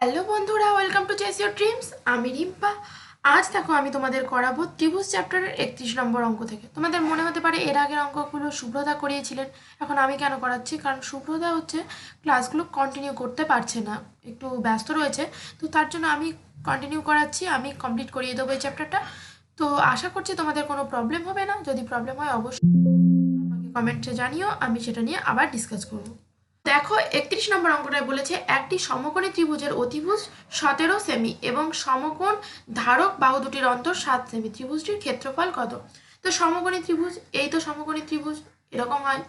Hello বন্ধুরা welcome to chase your dreams আমি রিম্পা। আজ দেখো আমি তোমাদের করাবো ত্রিভুজ চ্যাপ্টারের একত্রিশ নম্বর অঙ্ক থেকে। তোমাদের মনে হতে পারে এর আগের অঙ্কগুলো শুভ্রতা করিয়েছিলেন। এখন আমি কেন করাচ্ছি? কারণ শুভ্রতা হচ্ছে ক্লাসগুলো কন্টিনিউ করতে পারছে না। একটু ব্যস্ত রয়েছে। তো তার জন্য আমি কন্টিনিউ করাচ্ছি। আমি কমপ্লিট করিয়ে দেবো এই চ্যাপ্টারটা। তো আশা করছি তোমাদের কোনো প্রবলেম হবে না। যদি প্রবলেম হয় অবশ্যই আমাকে কমেন্টে জানিও। আমি সেটা নিয়ে আবার ডিসকাস করব। দেখো, একত্রিশ নম্বর অঙ্কটায় বলেছে, একটি সমকোণী ত্রিভুজের অতিভুজ সতেরো সেমি এবং সমকোণ ধারক বাহু দুটির অন্তর সাত সেমি। ত্রিভুজটির ক্ষেত্রফল কত? তো সমকোণী ত্রিভুজ, এই তো সমকোণী ত্রিভুজ, এরকম হয়।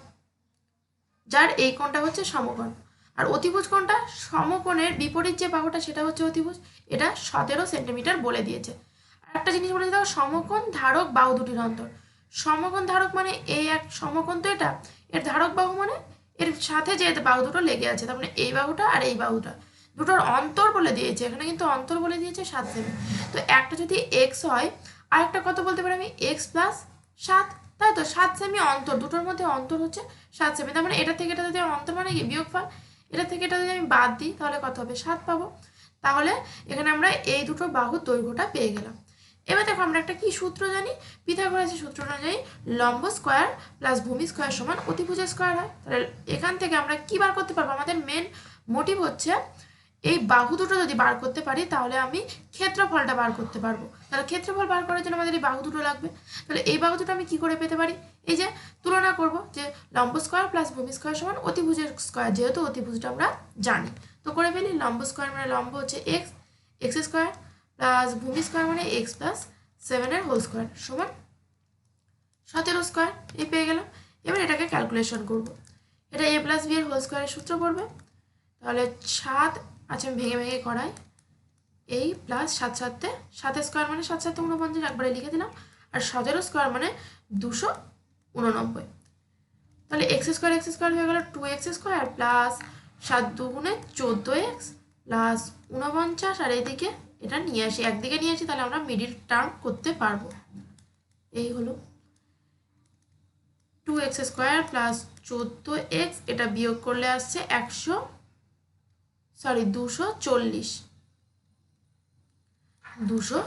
যার এই কোণটা হচ্ছে সমকোণ। আর অতিভুজ কোণটা, সমকোণের বিপরীত যে বাহুটা, সেটা হচ্ছে অতিভুজ, এটা সতেরো সেন্টিমিটার বলে দিয়েছে। আর একটা জিনিস বলেছে, দেখো, সমকোণ ধারক বাহু দুটির অন্তর। সমকোণ ধারক মানে এই এক, সমকোণ তো এটা। এর ধারক বাহু মানে এর সাথে যে বাহু দুটো লেগে আছে, তার মানে এই বাহুটা আর এই বাহুটা। দুটোর অন্তর বলে দিয়েছে, এখানে কিন্তু অন্তর বলে দিয়েছে সাত সেমি। তো একটা যদি এক্স হয় আর একটা কত বলতে পারি আমি? এক্স প্লাস সাত। তাই তো? সাত সেমি অন্তর, দুটোর মধ্যে অন্তর হচ্ছে সাত সেমি। তার মানে এটা থেকে এটা যদি অন্তর মানে কি? বিয়োগফল। এটা থেকে এটা যদি আমি বাদ দিই, তাহলে কত হবে? সাত পাবো। তাহলে এখানে আমরা এই দুটো বাহুর দৈর্ঘ্যটা পেয়ে গেলাম। এবার দেখো আমরা একটা কি সূত্র জানি? পিথাগোরাসের সূত্র অনুযায়ী লম্ব স্কোয়ার প্লাস ভূমি স্কোয়ার সমান অতিভুজ স্কোয়ার হয়। তাহলে এখান থেকে আমরা কি বার করতে পারব? আমাদের মেন মোটিভ হচ্ছে এই বাহু দুটো যদি বার করতে পারি, তাহলে আমি ক্ষেত্রফলটা বার করতে পারব। তাহলে ক্ষেত্রফল বার করার জন্য আমাদের এই বাহু দুটো লাগবে। তাহলে এই বাহু দুটো আমি কি করে পেতে পারি? এই যে তুলনা করব যে লম্ব স্কোয়ার প্লাস ভূমি স্কোয়ার সমান অতিভুজের স্কোয়ার, যেহেতু অতিভুজটা আমরা জানি। তো করে ফেলি, লম্ব স্কোয়ার মানে লম্ব হচ্ছে এক্স এক্স স্কোয়ার প্লাস ভূমি স্কোয়ার মানে এক্স প্লাস সেভেনের হোল স্কোয়ার সমান সতেরো স্কোয়ার এই পেয়ে গেলাম। এবার এটাকে ক্যালকুলেশন করব। এটা এ প্লাস বি এর হোল স্কোয়ারের সূত্র পড়বে। তাহলে সাত আচ্ছা আমি ভেঙে ভেঙে করাই। এই প্লাস সাত সাতে সাত স্কোয়ার মানে সাত সাতে উনপঞ্চাশ একবারে লিখে দিলাম। আর সতেরো স্কোয়ার মানে দুশো উননব্বই তাহলে এক্স স্কোয়ার এক্স স্কোয়ার হয়ে গেল টু এক্স স্কোয়ার প্লাস সাত দুগুণে চোদ্দ এক্স প্লাস উনপঞ্চাশ আর এইদিকে এটা নিয়ে আসি, একদিকে নিয়ে আসি, তাহলে আমরা মিডিল টার্ম করতে পারব। এই হলো টু এক্স স্কোয়ার প্লাস চোদ্দ এক্স এটা বিয়োগ করলে আসছে একশো সরি দুশো চল্লিশ। দুশো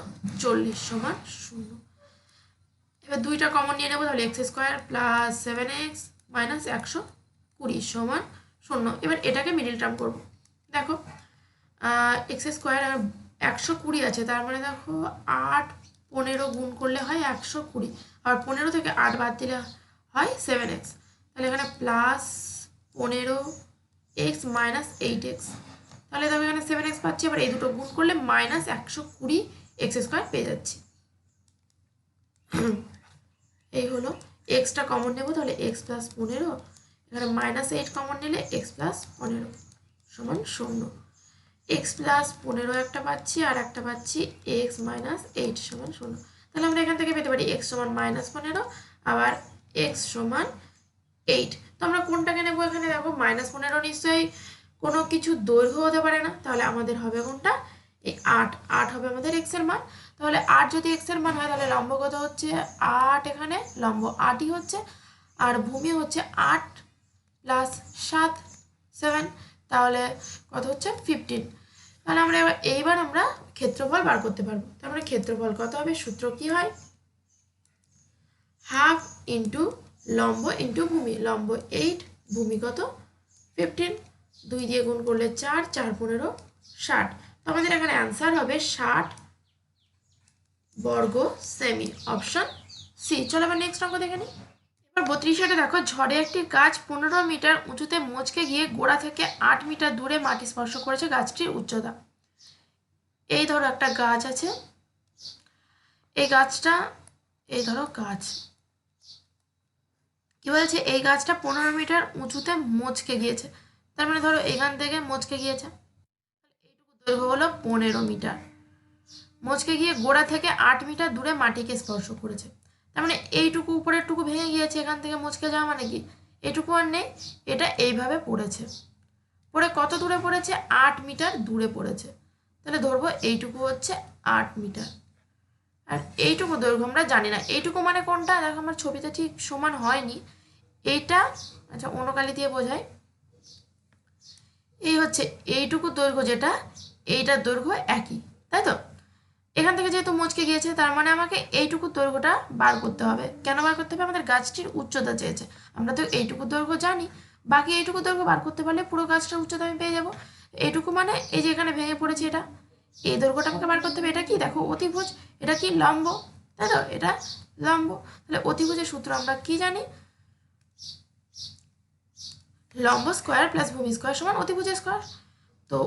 চল্লিশ সমান শূন্য। এবার দুইটা কমন নিয়ে নেব, তাহলে x square plus seven x minus একশো কুড়ি সমান শূন্য। এবার এটাকে মিডিল টার্ম করব। দেখো এক্স স্কোয়ার আর একশো কুড়ি আছে, তার মানে দেখো আট পনেরো গুণ করলে হয় একশো কুড়ি, আর পনেরো থেকে আট বাদ দিলে হয় সেভেন এক্স তাহলে এখানে প্লাস পনেরো এক্স মাইনাস এইট এক্স তাহলে দেখো এখানে সেভেন এক্স পাচ্ছি আবার এই দুটো গুণ করলে মাইনাস একশো কুড়ি এক্স স্কোয়ার পেয়ে যাচ্ছি। এই হলো এক্সটা কমন নেব, তাহলে এক্স প্লাস পনেরো, এখানে মাইনাস এইট কমন নিলে এক্স প্লাস পনেরো, সমান শূন্য। এক্স প্লাস পনেরো একটা পাচ্ছি, আর একটা পাচ্ছি এক্স মাইনাস এইট সমান শূন্য তাহলে আমরা এখান থেকে পেতে পারি এক্স সমান মাইনাস পনেরো, আবার এক্স সমান এইট তো আমরা কোনটাকে নেব এখানে? দেখো মাইনাস পনেরো নিশ্চয়ই কোনো কিছু দৈর্ঘ্য হতে পারে না। তাহলে আমাদের হবে কোনটা? এই আট। আট হবে আমাদের এক্সের মান। তাহলে আট যদি এক্সের মান হয়, তাহলে লম্ব কত হচ্ছে? আট এখানে। লম্ব আটই হচ্ছে। আর ভূমি হচ্ছে আট প্লাস সাত সেভেন তাহলে কত হচ্ছে? ফিফটিন তাহলে আমরা এবার, এইবার আমরা ক্ষেত্রফল বার করতে পারব। তার মানে ক্ষেত্রফল কত হবে? সূত্র কি হয়? হাফ ইন্টু লম্ব ইন্টু ভূমি। লম্ব এইট, ভূমি কত? ফিফটিন। দুই দিয়ে গুণ করলে চার চার পনেরো, ষাট। তো আমাদের এখানে অ্যান্সার হবে ষাট বর্গ সেমি অপশন সি চলো আবার নেক্সট অঙ্ক দেখে নিই। এবার বত্রিশটা দেখো, ঝড়ে একটি গাছ পনেরো মিটার উঁচুতে মচকে গিয়ে গোড়া থেকে আট মিটার দূরে মাটি স্পর্শ করেছে গাছটির উচ্চতা। এই ধরো একটা গাছ আছে। এই গাছটা, এই ধরো গাছ। কি বলেছে? এই গাছটা পনেরো মিটার উঁচুতে মচকে গিয়েছে। তার মানে ধরো এখান থেকে মচকে গিয়েছে। এইটুকু দৈর্ঘ্য হলো পনেরো মিটার। মচকে গিয়ে গোড়া থেকে আট মিটার দূরে মাটিকে স্পর্শ করেছে। তার মানে এইটুকু উপরের টুকু ভেঙে গিয়েছে, এখান থেকে মুচকে যাওয়া মানে কি? এটুকু আর নেই, এটা এইভাবে পড়েছে। পড়ে কত দূরে পড়েছে? আট মিটার দূরে পড়েছে। তাহলে ধরবো এইটুকু হচ্ছে আট মিটার। আর এইটুকু দৈর্ঘ্য আমরা জানি না। এইটুকু মানে কোনটা? দেখো আমার ছবিতে ঠিক সমান হয়নি। এইটা আচ্ছা অনুকালি দিয়ে বোঝাই। এই হচ্ছে এইটুকু দৈর্ঘ্য যেটা, এইটার দৈর্ঘ্য একই, তাই তো? এখান থেকে যেহেতু মুচকে গিয়েছে, তার মানে আমাকে এইটুকু দৈর্ঘ্যটা বার করতে হবে। কেন বার করতে হবে? আমাদের গাছটির উচ্চতা চেয়েছে। আমরা তো এইটুকু দৈর্ঘ্য জানি। বাকি এইটুকু দৈর্ঘ্য বার করতে পারলে পুরো গাছটার উচ্চতা আমি পেয়ে যাব। এইটুকু মানে এই যে এখানে ভেঙে পড়েছে এটা, এই দৈর্ঘ্যটা আমাকে বার করতে হবে। এটা কি? দেখো, অতিভুজ। এটা কি লম্ব? তাই তো? এটা লম্ব। তাহলে অতিভুজের সূত্র আমরা কি জানি? লম্ব স্কোয়ার প্লাস ভূমি স্কোয়ার সমান অতিভুজের স্কোয়ার। তো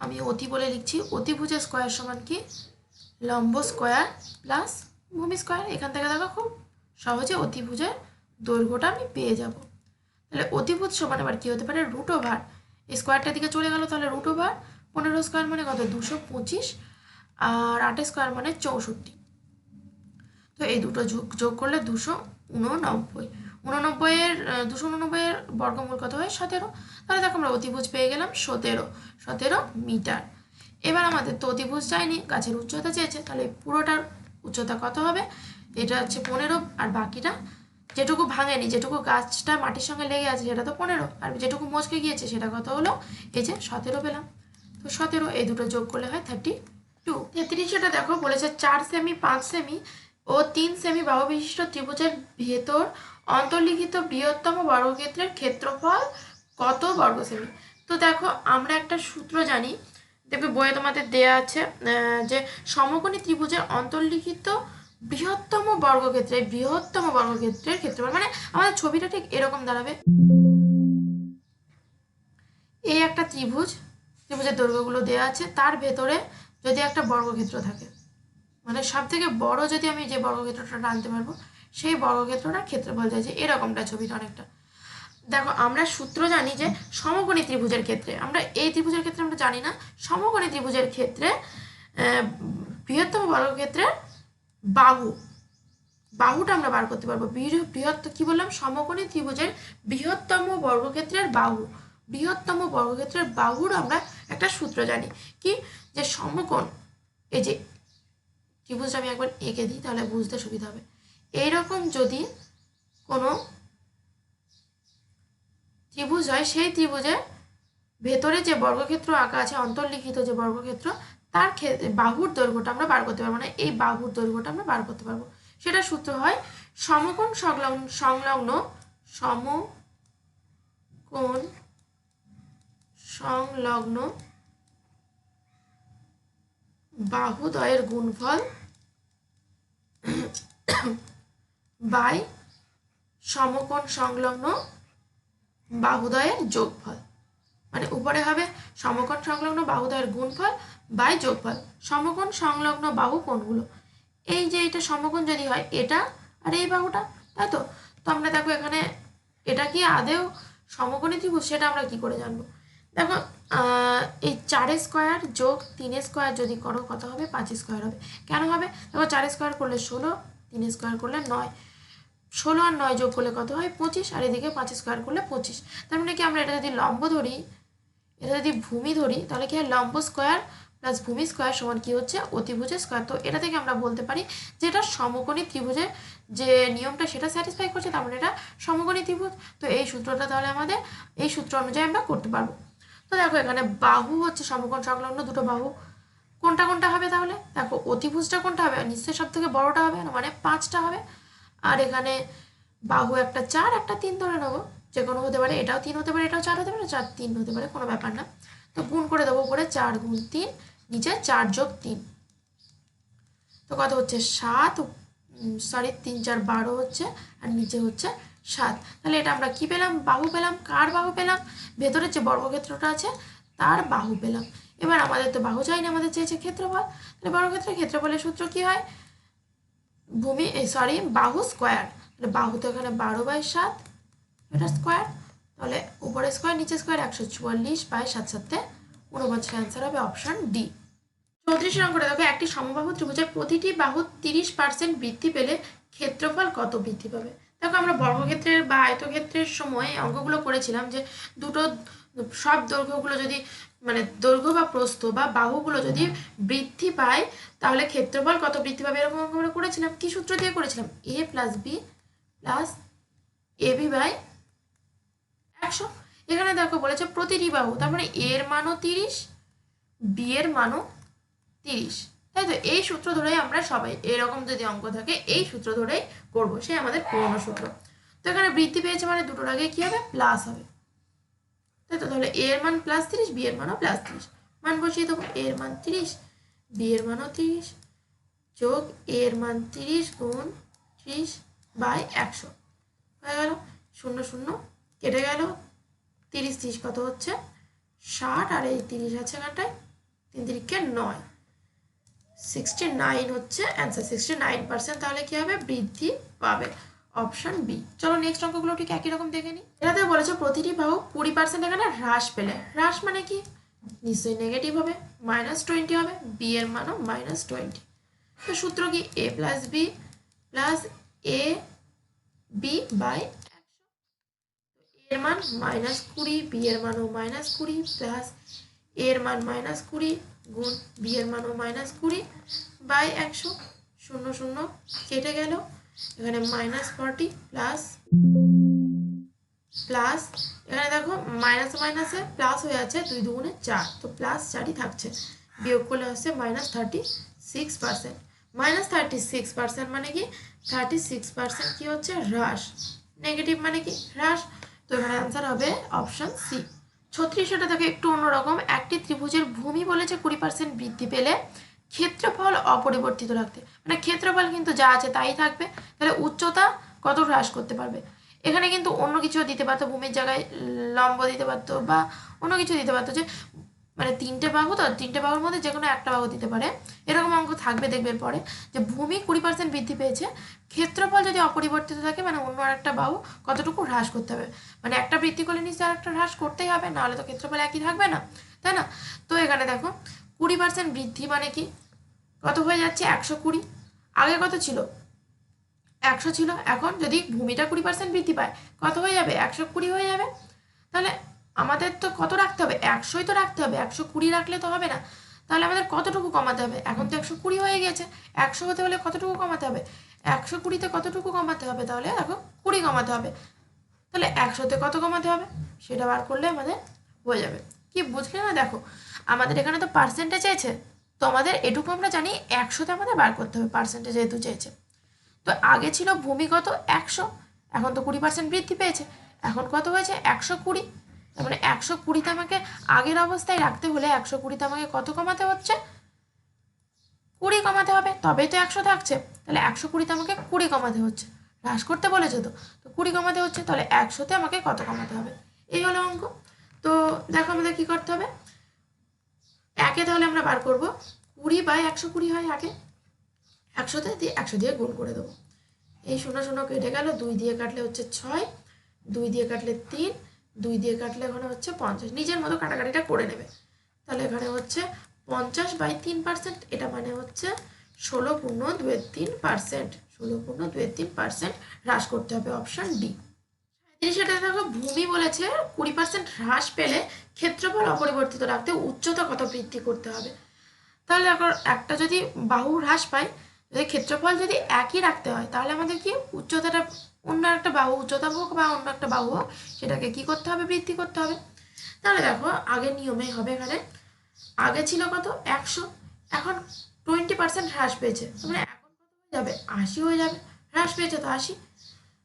আমি অতি বলে লিখছি অতিভুজের স্কোয়ার সমান কি? লম্ব স্কোয়ার প্লাস ভূমি স্কোয়ার এখান থেকে দেখো খুব সহজে অতিভুজের দৈর্ঘ্যটা আমি পেয়ে যাব। তাহলে অতিভুজ সমান আবার কী হতে পারে? রুট ওভার স্কোয়ারটার দিকে চলে গেল, তাহলে রুট ওভার পনেরো স্কোয়ার মানে কত? দুশো পঁচিশ। আর আটে স্কোয়ার মানে চৌষট্টি। তো এই দুটো যোগ যোগ করলে দুশো উননব্বই। উননব্বইয়ের দুশো উননব্বইয়ের বর্গমূল কত হয়? সতেরো। তাহলে দেখো আমরা অতিভুজ পেয়ে গেলাম সতেরো। সতেরো মিটার। এবার আমাদের তো অতিভুজ যায়নি, গাছের উচ্চতা চেয়েছে, তাহলে পুরোটার উচ্চতা কত হবে? এটা হচ্ছে পনেরো, আর বাকিটা? যেটুকু ভাঙেনি, যেটুকু গাছটা মাটির সঙ্গে লেগে আছে, সেটা তো পনেরো। আর যেটুকু মচকে গিয়েছে, সেটা কত হলো? এই যে সতেরো পেলাম। তো সতেরো, এই দুটো যোগ করলে হয় থার্টি টু তেত্রিশটা দেখো বলেছে চার সেমি পাঁচ সেমি ও তিন সেমি বাহু বিশিষ্ট ত্রিভুজের ভেতর অন্তর্লিখিত বৃহত্তম বর্গক্ষেত্রের ক্ষেত্রফল কত বর্গ সেমি তো দেখো, আমরা একটা সূত্র জানি, দেখবে বইয়ে তোমাদের দেয়া আছে যে সমকোণী ত্রিভুজের অন্তর্লিখিত বৃহত্তম বর্গক্ষেত্রে, বৃহত্তম বর্গক্ষেত্রের ক্ষেত্রফল মানে আমাদের ছবিটা ঠিক এরকম দাঁড়াবে। এই একটা ত্রিভুজ, ত্রিভুজের দৈর্ঘ্যগুলো দেওয়া আছে, তার ভেতরে যদি একটা বর্গক্ষেত্র থাকে মানে সব থেকে বড় যদি আমি যে বর্গক্ষেত্রটা টানতে পারব সেই বর্গক্ষেত্রটার ক্ষেত্রফল চাইছে এরকমটা ছবিটা অনেকটা। দেখো, আমরা সূত্র জানি যে সমকোণী ত্রিভুজের ক্ষেত্রে, আমরা এই ত্রিভুজের ক্ষেত্রে আমরা জানি না, সমকোণী ত্রিভুজের ক্ষেত্রে বৃহত্তম বর্গক্ষেত্রের বাহু, বাহুটা আমরা বার করতে পারব। বৃহত্ত, কি বললাম? সমকোণী ত্রিভুজের বৃহত্তম বর্গক্ষেত্রের বাহু, বৃহত্তম বর্গক্ষেত্রের বাহুর আমরা একটা সূত্র জানি। কি? যে সমকোণ, এই যে ত্রিভুজটা আমি একবার এঁকে দিই, তাহলে বুঝতে সুবিধা হবে। এইরকম যদি কোনো ত্রিভুজ হয়, সেই ত্রিভুজের ভেতরে যে বর্গক্ষেত্র আঁকা আছে, অন্তর্লিখিত যে বর্গক্ষেত্র, তার ক্ষেত্রে বাহুর দৈর্ঘ্যটা আমরা বার করতে পারব মানে এই বাহুর দৈর্ঘ্যটা আমরা বার করতে পারব। সেটা সূত্র হয় সমকোণ সংলগ্ন সংলগ্ন সমকোণ সংলগ্ন বাহুদয়ের গুণফল বাই সমকোণ সংলগ্ন বাহুদয়ের যোগফল। মানে উপরে হবে সমকোণ সংলগ্ন বাহুদয়ের গুণফল বাই যোগফল। সমকোণ সংলগ্ন বাহু কোণগুলো এই যে এটা সমকোণ যদি হয় এটা আর এই বাহুটা, তাই তো? তো আমরা দেখো এখানে এটা কি আদেও সমকোণী ত্রিভুজ, সেটা আমরা কি করে জানব? দেখো এই চার স্কোয়ার যোগ তিন স্কোয়ার যদি করো, কত হবে? পাঁচ স্কোয়ার হবে। কেন হবে? দেখো, চার স্কোয়ার করলে ষোলো, তিন স্কোয়ার করলে নয়। ষোলো আর নয় যোগ করলে কত হয়? পঁচিশ। আর এদিকে পাঁচ স্কোয়ার করলে পঁচিশ। তার মানে কি আমরা এটা যদি লম্ব ধরি, এটা যদি ভূমি ধরি, তাহলে কি হয়? লম্ব স্কোয়ার প্লাস ভূমি স্কোয়ার সমান কি হচ্ছে? অতিভুজের স্কোয়ার। তো এটা থেকে আমরা বলতে পারি যে এটা সমকোণী ত্রিভুজের যে নিয়মটা, সেটা স্যাটিসফাই করছে, তার মানে এটা সমকোণী ত্রিভুজ। তো এই সূত্রটা তাহলে আমাদের, এই সূত্র অনুযায়ী আমরা করতে পারব। তো দেখো এখানে বাহু হচ্ছে সমকোণ সংলগ্ন দুটো বাহু। কোনটা কোনটা হবে তাহলে? দেখো অতিভুজটা কোনটা হবে? নিশ্চয়ই সব থেকে বড়টা হবে মানে পাঁচটা হবে। আর এখানে বাহু একটা চার, একটা তিন ধরে নেব। যে কোনো হতে পারে এটাও তিন হতে পারে, এটাও চার হতে পারে, চার তিন হতে পারে, কোনো ব্যাপার না। তো গুণ করে দেবো উপরে চার গুণ তিন, নিচে চার যোগ তিন। তো কত হচ্ছে? সাত সরি তিন, চার, বারো হচ্ছে, আর নিচে হচ্ছে সাত। তাহলে এটা আমরা কি পেলাম? বাহু পেলাম। কার বাহু পেলাম? ভেতরে যে বর্গক্ষেত্রটা আছে, তার বাহু পেলাম। এবার আমাদের তো বাহু চাই না, আমাদের চেয়েছে ক্ষেত্রফল। তাহলে বর্গক্ষেত্রের ক্ষেত্রফলের সূত্র কি হয়? ভূমি সরি বাহু স্কোয়ার তাহলে বাহু তো এখানে বারো বাই সাত, এটা স্কোয়ার তাহলে উপরে স্কোয়ার নিচে স্কোয়ার একশো চুয়াল্লিশ বাই সাত সাতে উনপঞ্চাশ অ্যান্সার হবে অপশন ডি চৌত্রিশ নম্বরে দেখো, একটি সমবাহু ত্রিভুজের প্রতিটি বাহু তিরিশ পার্সেন্ট বৃদ্ধি পেলে ক্ষেত্রফল কত বৃদ্ধি পাবে? দেখো আমরা বর্গক্ষেত্রের বা আয়তক্ষেত্রের সময় অঙ্কগুলো করেছিলাম যে দুটো সব দৈর্ঘ্যগুলো যদি মানে দৈর্ঘ্য বা প্রস্থ বা বাহুগুলো যদি বৃদ্ধি পায়, তাহলে ক্ষেত্রফল কত বৃদ্ধি পাবে? এরকম আমরা করেছিলাম। কি সূত্র দিয়ে করেছিলাম? A plus B plus A B by একশো। এখানে দেখো বলেছে প্রতিটি বাহু, তার মানে এর মানও তিরিশ বি এর মানও তিরিশ। তাই তো? এই সূত্র ধরেই আমরা সবাই, এরকম যদি অঙ্ক থাকে, এই সূত্র ধরেই করব। সে আমাদের পুরনো সূত্র। তো এখানে বৃদ্ধি পেয়েছে মানে দুটোর আগে কি হবে? প্লাস হবে। তাই তো তাহলে এ এর মান প্লাস তিরিশ বি এর মানও প্লাস তিরিশ। মান বসিয়ে দেবো এ এর মান তিরিশ বি এর মানও তিরিশ যোগ এ এর মান তিরিশ গুণ ত্রিশ বাই একশো। হয়ে গেল, শূন্য শূন্য, কেটে গেল। তিরিশ তিরিশ কত হচ্ছে? ষাট, আর এই তিরিশ আছে এখানটায়, তিন তিরিখকে নয়। সিক্সটি নাইন হচ্ছে অ্যান্সার সিক্সটি নাইন পার্সেন্ট তাহলে কী হবে? বৃদ্ধি পাবে। অপশন বি চলো নেক্সট অঙ্কগুলো ঠিক একই রকম দেখে নিই। এটাতে বলেছে প্রতিটি বাহু কুড়ি পার্সেন্ট এখানে হ্রাস পেলে। হ্রাস মানে কি? নিশ্চয়ই নেগেটিভ হবে মাইনাস টোয়েন্টি হবে বি এর মানও মাইনাস টোয়েন্টি তো সূত্র কি? A plus B plus A B by এর মান মাইনাস কুড়ি বি এর মানও মাইনাস কুড়ি প্লাস এর মান মাইনাস কুড়ি গুণ বি এর মানও মাইনাস কুড়ি বাই একশো। শূন্য শূন্য, কেটে গেল। এখানে মাইনাস ফর্টি প্লাস প্লাস এখানে দেখো মাইনাস মাইনাসে প্লাস হয়ে আছে দুই দুগুণে চার, তো প্লাস চারই থাকছে। বিয়োগ করলে হচ্ছে minus thirty six percent minus thirty six percent মানে কি? থার্টি সিক্স পার্সেন্ট কী হচ্ছে? হ্রাস। নেগেটিভ মানে কি? হ্রাস। তো এখানে অ্যান্সার হবে অপশন সি ছত্রিশটা থেকে একটু অন্যরকম। একটি ত্রিভুজের ভূমি বলেছে কুড়ি পার্সেন্ট বৃদ্ধি পেলে ক্ষেত্রফল অপরিবর্তিত রাখতে মানে ক্ষেত্রফল কিন্তু যা আছে তাই থাকবে, তাহলে উচ্চতা কত হ্রাস করতে পারবে? এখানে কিন্তু অন্য কিছুও দিতে পারতো, ভূমির জায়গায় লম্ব দিতে পারতো বা অন্য কিছু দিতে পারতো যে মানে তিনটে বাহু তো তিনটে বাহুর মধ্যে যে কোনো একটা বাহু দিতে পারে। এরকম অঙ্ক থাকবে দেখবে পরে যে, ভূমি কুড়ি পার্সেন্ট বৃদ্ধি পেয়েছে, ক্ষেত্রফল যদি অপরিবর্তিত থাকে মানে অন্য আরেকটা বাহু কতটুকু হ্রাস করতে হবে? মানে একটা বৃদ্ধি করলে নিশ্চয়ই আরেকটা হ্রাস করতেই হবে, নাহলে তো ক্ষেত্রফল একই থাকবে না, তাই না? তো এখানে দেখো কুড়ি পার্সেন্ট বৃদ্ধি মানে কি? কত হয়ে যাচ্ছে? একশো কুড়ি। আগে কত ছিল? একশো ছিল। এখন যদি ভূমিটা কুড়ি পার্সেন্ট বৃদ্ধি পায়, কত হয়ে যাবে? একশো কুড়ি হয়ে যাবে। তাহলে আমাদের তো কত রাখতে হবে? একশোই তো রাখতে হবে। একশো কুড়ি রাখলে তো হবে না। তাহলে আমাদের কতটুকু কমাতে হবে? এখন তো একশো কুড়ি হয়ে গেছে। একশো হতে হলে কতটুকু কমাতে হবে? একশো কুড়িতে কতটুকু কমাতে হবে? তাহলে দেখো কুড়ি কমাতে হবে। তাহলে একশোতে কত কমাতে হবে? সেটা বার করলে আমাদের হয়ে যাবে। কি বুঝলে না? দেখো আমাদের এখানে তো পার্সেন্টেজ চেয়েছে তো আমাদের এটুকু আমরা জানি একশোতে আমাদের বার করতে হবে পার্সেন্টেজ যেহেতু চেয়েছে। তো আগে ছিল ভূমিগত একশো, এখন তো কুড়ি পার্সেন্ট বৃদ্ধি পেয়েছে। এখন কত হয়েছে? একশো কুড়ি। তার মানে একশো কুড়িতে আমাকে আগের অবস্থায় রাখতে হলে একশো কুড়িতে আমাকে কত কমাতে হচ্ছে? কুড়ি কমাতে হবে, তবেই তো একশো থাকছে। তাহলে একশো কুড়িতে আমাকে কুড়ি কমাতে হচ্ছে। হ্রাস করতে বলেছে তো? তো কুড়ি কমাতে হচ্ছে, তাহলে একশোতে আমাকে কত কমাতে হবে? এই হলো অঙ্ক। তো দেখো আমাদের কী করতে হবে? একে তাহলে আমরা বার করব কুড়ি বাই একশো কুড়ি হয় আগে একশোতে দিয়ে একশো দিয়ে গুণ করে দেবো। এই শূন্য শূন্য কেটে গেল, দুই দিয়ে কাটলে হচ্ছে ছয়, দুই দিয়ে কাটলে তিন, দুই দিয়ে কাটলে এখানে হচ্ছে পঞ্চাশ। নিজের মতো কাটাকাটিটা করে নেবে। তাহলে এখানে হচ্ছে পঞ্চাশ বাই তিন পার্সেন্ট, এটা মানে হচ্ছে ষোলো পূর্ণ দুয়ের তিন পার্সেন্ট। ষোলো পূর্ণ দুয়ের তিন পার্সেন্ট, হ্রাস করতে হবে অপশান ডি। সেটা দেখো, ভূমি বলেছে কুড়ি পার্সেন্ট হ্রাস পেলে ক্ষেত্রফল অপরিবর্তিত রাখতে উচ্চতা কত বৃদ্ধি করতে হবে। তাহলে এখন একটা যদি বাহু হ্রাস পায় যদি ক্ষেত্রফল যদি একই রাখতে হয় তাহলে আমাদের কি উচ্চতাটা অন্য একটা বাহু উচ্চতা হোক বা অন্য একটা বাহু হোক সেটাকে কি করতে হবে? বৃদ্ধি করতে হবে। তাহলে দেখো আগের নিয়মে হবে এখানে। আগে ছিল কত? একশো। এখন টোয়েন্টি পার্সেন্ট হ্রাস পেয়েছে। মানে এখন কত হয়ে যাবে? আশি হয়ে যাবে। হ্রাস পেয়েছে তো আশি।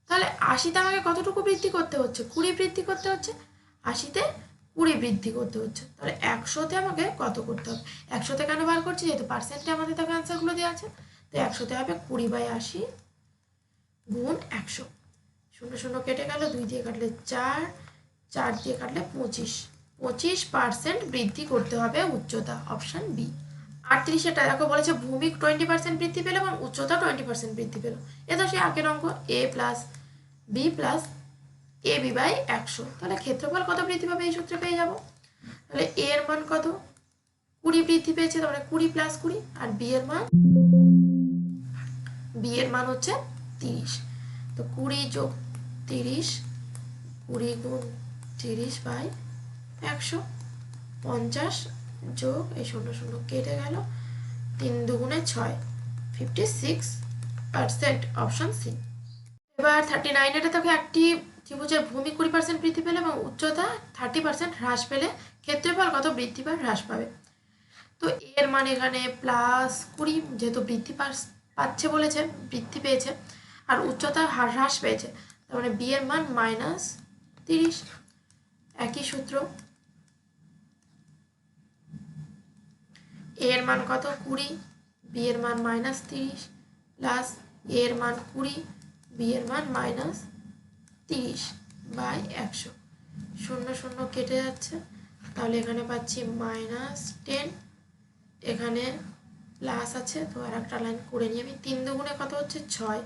তাহলে আশিতে আমাকে কতটুকু বৃদ্ধি করতে হচ্ছে? কুড়ি বৃদ্ধি করতে হচ্ছে। আশিতে কুড়ি বৃদ্ধি করতে হচ্ছে। তাহলে একশোতে আমাকে কত করতে হবে? একশোতে কেন বার করছি? যেহেতু পার্সেন্টে আমাদের দেখো অ্যান্সারগুলো দেওয়া আছে। তো একশোতে হবে কুড়ি বাই আশি গুণ একশো। শূন্য শূন্য কেটে গেল, দুই দিয়ে কাটলে চার চার দিয়ে কাটলে পঁচিশ। পঁচিশ পার্সেন্ট বৃদ্ধি করতে হবে উচ্চতা অপশান বি আটত্রিশেটা দেখো বলেছে ভূমি টোয়েন্টি পার্সেন্ট বৃদ্ধি পেল এবং উচ্চতা টোয়েন্টি পার্সেন্ট বৃদ্ধি পেল। এ তো সেই আগের অঙ্ক A plus B plus A B by একশো। তাহলে ক্ষেত্রফল কত বৃদ্ধি পাবে? এই সূত্রে পেয়ে যাব। তাহলে এ এর মান কত? কুড়ি বৃদ্ধি পেয়েছে মানে কুড়ি প্লাস কুড়ি, আর বি এর মান? বি এর মান হচ্ছে তিরিশ। তো কুড়ি যোগ তিরিশ, কুড়ি গুণ তিরিশ বাই একশো, পঞ্চাশ যোগ, এই শূন্য শূন্য কেটে গেল, তিন দুগুণে ছয় fifty six percent option C এবার থার্টি নাইন এটা তোকে একটি ত্রিভুজের ভূমি কুড়ি পার্সেন্ট বৃদ্ধি পেলে এবং উচ্চতা থার্টি পার্সেন্ট হ্রাস পেলে ক্ষেত্রফল কত বৃদ্ধি বা হ্রাস পাবে। তো এর মান এখানে প্লাস কুড়ি যেহেতু বৃদ্ধি পাচ্ছে বলেছে, বৃদ্ধি পেয়েছে, আর উচ্চতা হ্রা- হ্রাস পেয়েছে, তার মানে বি এর মান মাইনাস তিরিশ। একই সূত্র। এর মান কত? কুড়ি। বি এর মান মাইনাস তিরিশ। প্লাস এর মান কুড়ি। বি এর মান মাইনাস তিরিশ বাই একশো। শূন্য শূন্য কেটে যাচ্ছে। তাহলে এখানে পাচ্ছি মাইনাস টেন এখানে প্লাস আছে, তো আর একটা লাইন করে নিই। আমি তিন দুগুণে কত হচ্ছে? ছয়।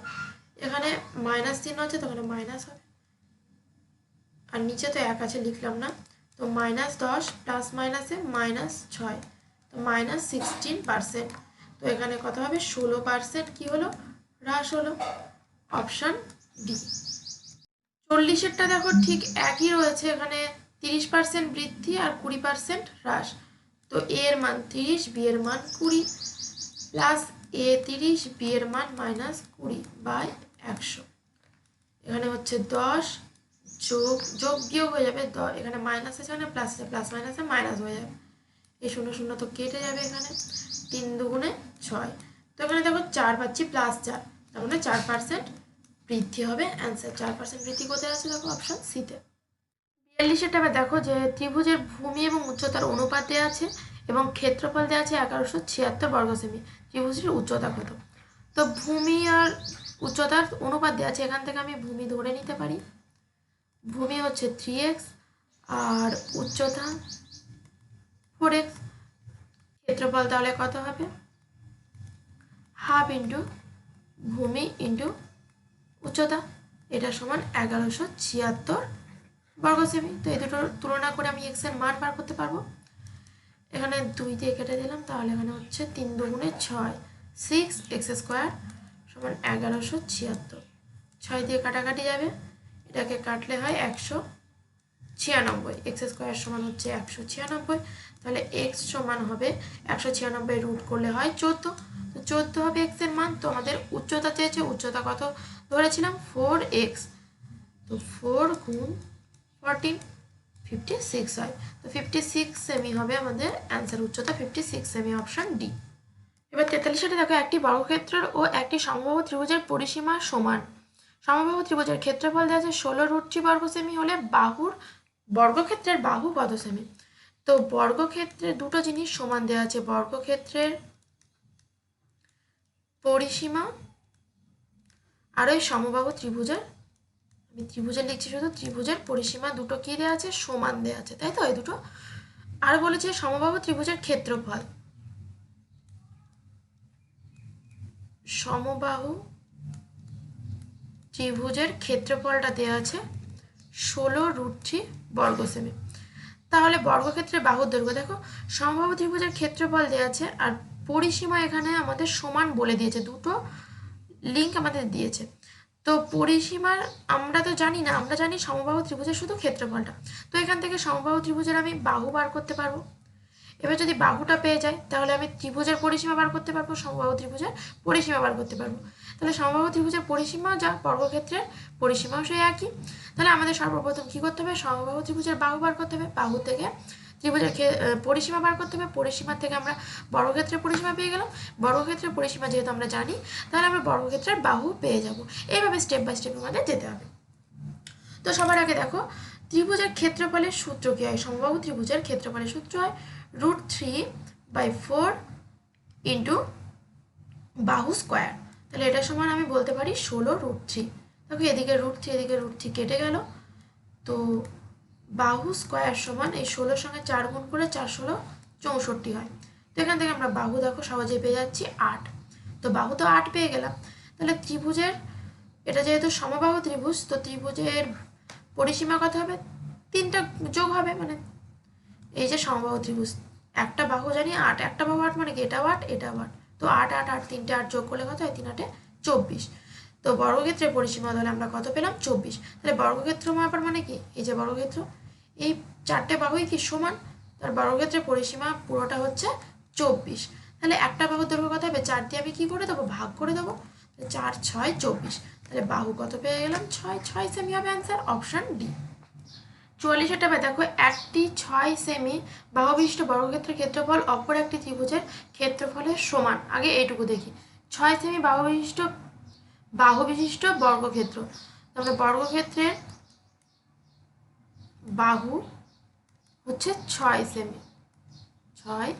এখানে মাইনাস তিন হচ্ছে, তো এখানে মাইনাস হবে। আর নিচে তো এক আছে, লিখলাম না। তো মাইনাস দশ প্লাস মাইনাসে মাইনাস ছয়। তো মাইনাস সিক্সটিন পার্সেন্ট তো এখানে কত হবে? ষোলো পার্সেন্ট কী হলো? হ্রাস হলো। অপশান ডি চল্লিশেরটা দেখো ঠিক একই রয়েছে, এখানে তিরিশ পার্সেন্ট বৃদ্ধি আর কুড়ি পার্সেন্ট হ্রাস। তো এ এর মান তিরিশ বি এর মান কুড়ি প্লাস এ তিরিশ বি এর মান মাইনাস কুড়ি বাই একশো। এখানে হচ্ছে দশ, যোগ যোগ বিয়োগ হয়ে যাবে দ, এখানে মাইনাস আছে, এখানে প্লাস আছে প্লাস মাইনাসে মাইনাস হয়ে যাবে। এই শূন্য শূন্য তো কেটে যাবে এখানে, তিন দুগুণে ছয়। তো এখানে দেখো চার পাচ্ছি প্লাস চার, তার মানে চার পার্সেন্ট বৃদ্ধি হবে অ্যান্সার চার পার্সেন্ট বৃদ্ধি কোথায় আছে দেখো অপশান সিতে বিয়াল্লিশের টাইমে দেখো যে ত্রিভুজের ভূমি এবং উচ্চতার অনুপাত দেওয়া আছে এবং ক্ষেত্রফল দেওয়া আছে এগারোশো ছিয়াত্তর বর্গ সেমি, ত্রিভুজের উচ্চতা কত? তো ভূমি আর উচ্চতার অনুপাত দেওয়া আছে, এখান থেকে আমি ভূমি ধরে নিতে পারি। ভূমি হচ্ছে থ্রি এক্স আর উচ্চতা ফোর এক্স ক্ষেত্রফল তাহলে কত হবে? হাফ ইন্টু ভূমি ইন্টু উচ্চতা এটা সমান এগারোশো ছিয়াত্তর বর্গ সেমি। তো এই দুটোর তুলনা করে আমি এক্সের মান বার করতে পারব। এখানে দুই দিয়ে কেটে দিলাম, তাহলে এখানে হচ্ছে তিন দুগুণে ছয়। সিক্স এক্স স্কোয়ার সমান এগারোশো ছিয়াত্তর। ছয় দিয়ে কাটাকাটি যাবে, এটাকে কাটলে হয় একশো ছিয়ানব্বই। এক্স স্কোয়ার সমান হচ্ছে একশো ছিয়ানব্বই। তাহলে এক্স সমান হবে একশো ছিয়ানব্বই রুট করলে হয় চোদ্দ। তো চোদ্দ হবে এক্সের মান, তো আমাদের উচ্চতা চেয়েছে, উচ্চতা কত? ধরেছিলাম ফোর এক্স তো ফোর গুণ ফোরটিন ফিফটি সিক্স হয়। তো ফিফটি সিক্স সেমি হবে আমাদের অ্যান্সার উচ্চতা fifty six cm option D এবার তেতাল্লিশটা দেখো, একটি বর্গক্ষেত্রের ও একটি সমবাহু ত্রিভুজের পরিসীমা সমান। সমবাহু ত্রিভুজের ক্ষেত্রফল দেওয়া আছে ষোলো রুট থ্রি বর্গ সেমি হলে বাহুর, বর্গক্ষেত্রের বাহু কত সেমি তো বর্গক্ষেত্রের দুটো জিনিস সমান দেওয়া আছে, বর্গক্ষেত্রের পরিসীমা আর ওই সমবাহু ত্রিভুজের, আমি ত্রিভুজের লিখছি শুধু, ত্রিভুজের পরিসীমা দুটো কি দেওয়া আছে? সমান দেওয়া আছে, তাই তো? এই দুটো? আর বলেছে সমবাহু ত্রিভুজের ক্ষেত্রফল। সমবাহু ত্রিভুজের ক্ষেত্রফলটা দেওয়া আছে ষোলো রুট থ্রি বর্গ সেমি তাহলে বর্গক্ষেত্রে বাহুর দৈর্ঘ্য, দেখো, সমবাহু ত্রিভুজের ক্ষেত্রফল দেওয়া আছে আর পরিসীমা এখানে আমাদের সমান বলে দিয়েছে দুটো লিঙ্ক আমাদের দিয়েছে। তো পরিসীমার আমরা তো জানি না, আমরা জানি সমবাহু ত্রিভুজের শুধু ক্ষেত্রফলটা। তো এখান থেকে সমবাহু ত্রিভুজের আমি বাহু বার করতে পারব। এবার যদি বাহুটা পেয়ে যাই, তাহলে আমি ত্রিভুজের পরিসীমা বার করতে পারব, সমবাহু ত্রিভুজের পরিসীমা বার করতে পারব। তাহলে সমবাহু ত্রিভুজের পরিসীমাও যা, বর্গক্ষেত্রের পরিসীমাও সেই একই। তাহলে আমাদের সর্বপ্রথম কী করতে হবে? সমবাহু ত্রিভুজের বাহু বার করতে হবে। বাহু থেকে ত্রিভুজের পরিসীমা বার করতে হবে, পরিসীমা থেকে আমরা বর্গক্ষেত্রের পরিসীমা পেয়ে গেলাম। বর্গক্ষেত্রের পরিসীমা যেহেতু আমরা জানি, তাহলে আমরা বর্গক্ষেত্রের বাহু পেয়ে যাব। এইভাবে স্টেপ বাই স্টেপ আমাদের যেতে হবে। তো সবার আগে দেখো, ত্রিভুজের ক্ষেত্রফলের সূত্র কী হয়? সমবাহু ত্রিভুজের ক্ষেত্রফলের সূত্র হয় root three by four into বাহু স্কোয়ার তাহলে এটা সমান আমি বলতে পারি ষোলো রুট থ্রি দেখো এদিকে রুট থ্রি এদিকে রুট থ্রি কেটে গেল। তো বাহু স্কোয়ার সমান এই ষোলোর সঙ্গে চার গুণ করে চার ষোলো চৌষট্টি হয়। তো এখান থেকে আমরা বাহু দেখো, সহজেই পেয়ে যাচ্ছি আট। তো বাহু তো আট পেয়ে গেলাম। তাহলে ত্রিভুজের, এটা যেহেতু সমবাহু ত্রিভুজ, তো ত্রিভুজের পরিসীমা কত হবে? তিনটা যোগ হবে মানে এই যে সমবাহু ত্রিভুজ। একটা বাহু জানি আট, একটা বাহু আট মানে কি? এটাও আট এটাও আট। তো আট আট আট, তিনটে আট যোগ করলে কত হয়? তিন আটে চব্বিশ। তো বর্গক্ষেত্রের পরিসীমা তাহলে আমরা কত পেলাম? চব্বিশ। তাহলে বর্গক্ষেত্র মাপার মানে কি? এই যে বর্গক্ষেত্র, এই চারটে বাহুই কি সমান? তার বর্গক্ষেত্রের পরিসীমা পুরোটা হচ্ছে চব্বিশ। তাহলে একটা বাহুর দৈর্ঘ্য কত হবে? চার দিয়ে আমি কি করে দেবো? ভাগ করে দেবো। চার, ছয়, চব্বিশ। তাহলে বাহু কত পেয়ে গেলাম? ছয় ছয় সেমি হবে অ্যান্সার অপশান ডি চুয়াল্লিশের টাকা দেখো একটি ছয় সেমি বাহুবিশিষ্ট বর্গক্ষেত্রের ক্ষেত্রফল অপর একটি ত্রিভুজের ক্ষেত্রফলের সমান। আগে এইটুকু দেখি। ছয় সেমি বাহুবিশিষ্ট বাহুবিশিষ্ট বর্গক্ষেত্র। তাহলে বর্গক্ষেত্রের বাহু হচ্ছে ছয় সেমি। ছয়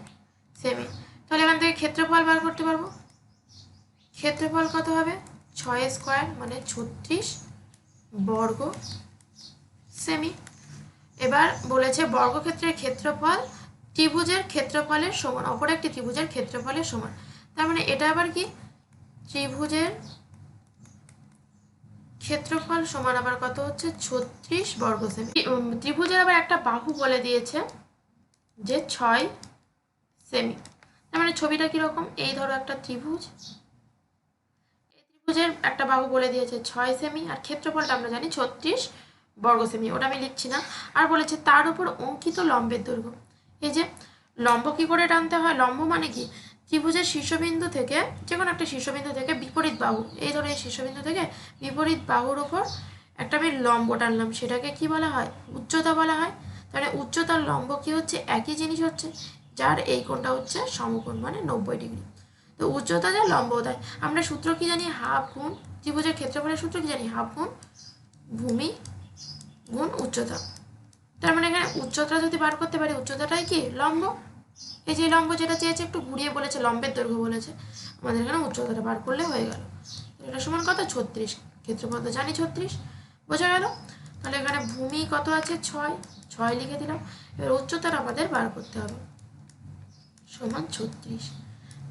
সেমি। তাহলে এখান থেকে ক্ষেত্রফল বার করতে পারব? ক্ষেত্রফল কত হবে? ছয় স্কোয়ার মানে ছত্রিশ বর্গ সেমি। এবার বলেছে বর্গক্ষেত্রের ক্ষেত্রফল ত্রিভুজের ক্ষেত্রফলের সমান, অপর একটি ত্রিভুজের ক্ষেত্রফলের সমান। তার মানে এটা আবার কি? ত্রিভুজের ক্ষেত্রফল সমান আবার কত হচ্ছে? ছত্রিশ বর্গ সেমি ত্রিভুজের আবার একটা বাহু বলে দিয়েছে যে ছয় সেমি। তার মানে ছবিটা কীরকম এই ধরো একটা ত্রিভুজ। এই ত্রিভুজের একটা বাহু বলে দিয়েছে ছয় সেমি, আর ক্ষেত্রফলটা আমরা জানি ছত্রিশ বর্গ সেমি। ওটা আমি লিখছি না। আর বলেছে তার উপর অঙ্কিত লম্বের দৈর্ঘ্য। এই যে লম্ব কী করে টানতে হয়? লম্ব মানে কি? ত্রিভুজের শীর্ষবিন্দু থেকে যে কোনো একটা শীর্ষবিন্দু থেকে বিপরীত বাহু, এই ধরনের শীর্ষবিন্দু থেকে বিপরীত বাহুর ওপর একটা আমি লম্ব টানলাম, সেটাকে কি বলা হয়? উচ্চতা বলা হয়। তাহলে উচ্চতার লম্ব কি হচ্ছে? একই জিনিস হচ্ছে, যার এই কোণটা হচ্ছে সমকোণ মানে নব্বই ডিগ্রি। তো উচ্চতা যা, লম্ব দেয় আমরা সূত্র কি জানি? হাফ গুণ ত্রিভুজের ক্ষেত্রফলের সূত্র কি জানি? হাফ গুণ ভূমি গুণ উচ্চতা। তার মানে এখানে উচ্চতা যদি বার করতে পারি, উচ্চতাটাই কি? লম্ব। এই যে লম্ব যেটা চেয়েছে একটু ঘুরিয়ে বলেছে, লম্বের দৈর্ঘ্য বলেছে, আমাদের এখানে উচ্চতাটা বার করলে হয়ে গেল। এটা সমান কত? ছত্রিশ। ক্ষেত্রফল তো জানি ছত্রিশ। বোঝা গেল? তাহলে এখানে ভূমি কত আছে? ছয়। ছয় লিখে দিলাম। এবার উচ্চতাটা আমাদের বার করতে হবে। সমান ছত্রিশ।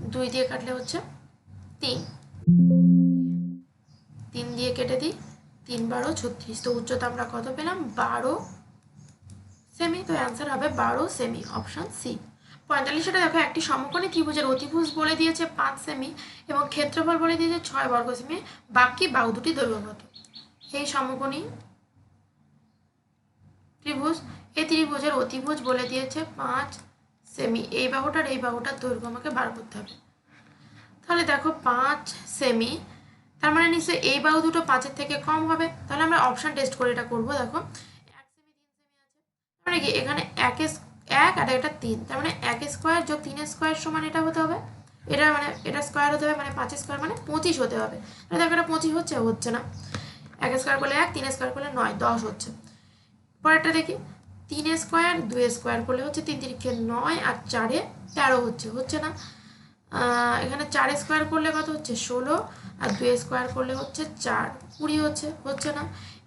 দুই দিয়ে কাটলে হচ্ছে তিন। তিন দিয়ে কেটে দিই। তিন বারো ছত্রিশ। তো উচ্চতা আমরা কত পেলাম? বারো সেমি। তো অ্যান্সার হবে বারো সেমি অপশন সি পঁয়তাল্লিশটা দেখো, একটি সমকোণী ত্রিভুজের অতিভুজ বলে দিয়েছে পাঁচ সেমি এবং ক্ষেত্রফল বলে দিয়েছে ছয় বর্গ সেমি, বাকি বাহু দুটি দৈর্ঘ্য কত এই সমকোণী ত্রিভুজ, এই ত্রিভুজের অতিভুজ বলে দিয়েছে পাঁচ সেমি। এই বাহুটার এই বাহুটার দৈর্ঘ্য আমাকে বার করতে হবে। তাহলে দেখো, পাঁচ সেমি, তার মানে নিশ্চয়ই এই বাহু দুটো পাঁচের থেকে কম হবে। তাহলে আমরা অপশান টেস্ট করে এটা করব, দেখো। এক সেমি, তিন সেমি আছে। মানে কি, এখানে এক এক আর এটা তিন। তার মানে এক স্কোয়ার যোগ তিন স্কোয়ার সমান এটা হতে হবে। এটা মানে এটা স্কোয়ার হতে হবে মানে পাঁচ স্কোয়ার মানে পঁচিশ হতে হবে। তাহলে দেখো এটা পঁচিশ হচ্ছে হচ্ছে না। এক স্কোয়ার করলে এক, তিন স্কোয়ার করলে নয়, দশ হচ্ছে। পরেরটা দেখি। তিন স্কোয়ার দুই স্কোয়ার করলে হচ্ছে তিন তিরিখে নয় আর চারে তেরো হচ্ছে হচ্ছে না? এখানে চার স্কোয়ার করলে কত হচ্ছে? ষোলো। আর দুই স্কোয়ার করলে হচ্ছে চার। কুড়ি হচ্ছে হচ্ছে না?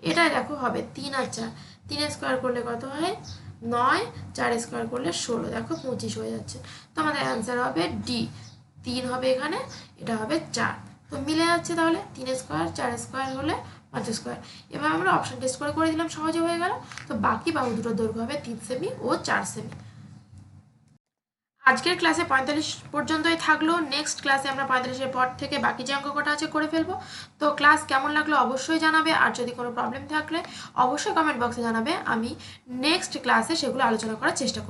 এটাই দেখো হবে তিন আর চার। তিন স্কোয়ার করলে কত হয়? নয়, চার স্কোয়ার করলে ষোলো। দেখো পঁচিশ হয়ে যাচ্ছে। তো আমাদের অ্যান্সার হবে ডি তিন হবে এখানে, এটা হবে চার। তো মিলে যাচ্ছে তাহলে তিন স্কোয়ার চার স্কোয়ার হলে পাঁচ স্কোয়ার এবার আমরা অপশান টেস্ট করে করে দিলাম, সহজে হয়ে গেল। তো বাকি বাবু দুটো দৈর্ঘ্য হবে তিন সেমি ও চার সেমি আজকের ক্লাসে পঁয়তাল্লিশ পর্যন্তই থাকল। নেক্সট ক্লাসে আমরা পঁয়তাল্লিশের পর থেকে বাকি যে অঙ্ক কটা আছে করে ফেলব। তো ক্লাস কেমন লাগল অবশ্যই জানাবে। আর যদি কোনো প্রবলেম থাকলে অবশ্যই কমেন্ট বক্সে জানাবে। আমি নেক্সট ক্লাসে সেগুলো আলোচনা করার চেষ্টা করব।